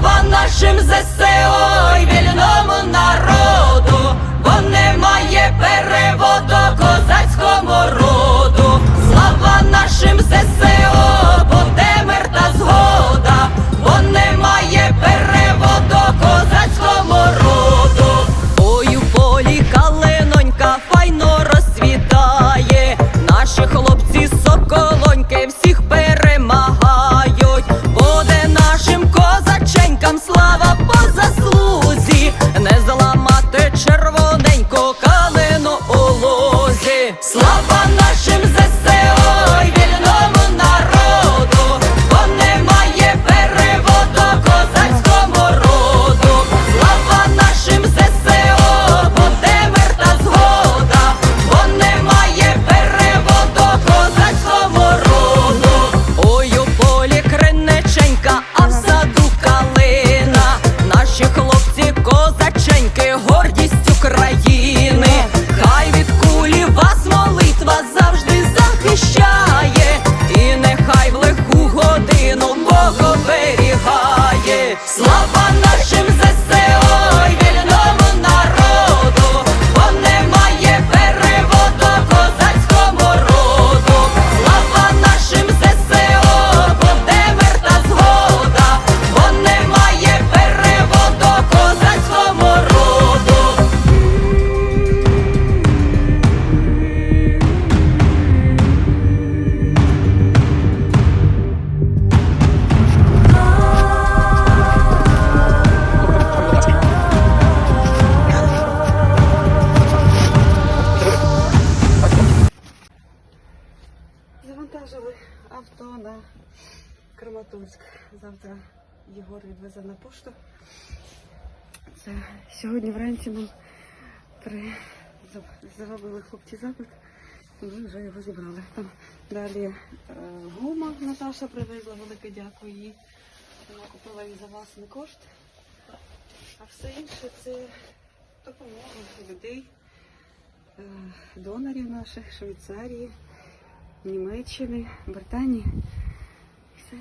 Слава нашим ЗСО і вільному народу, бо немає переводу козацькому роду. Слава нашим ЗСО, бо де мир та згода, бо немає переводу козацькому роду. Ой, у полі калинонька файно розцвітає. Наші хлопці соколоньки всіх перемагають. So. Завантажили авто на Краматорськ. Завтра Єгор відвезе на пошту. Це сьогодні вранці ми при... за- зробили хлопці запит. і Ми вже його зібрали. Там далі е, гума Наташа привезла, велике дякую їй. Вона купила її за власний кошт. А все інше це допомога людей, е, донорів наших, Швейцарії. Німеччини, Британії. І все.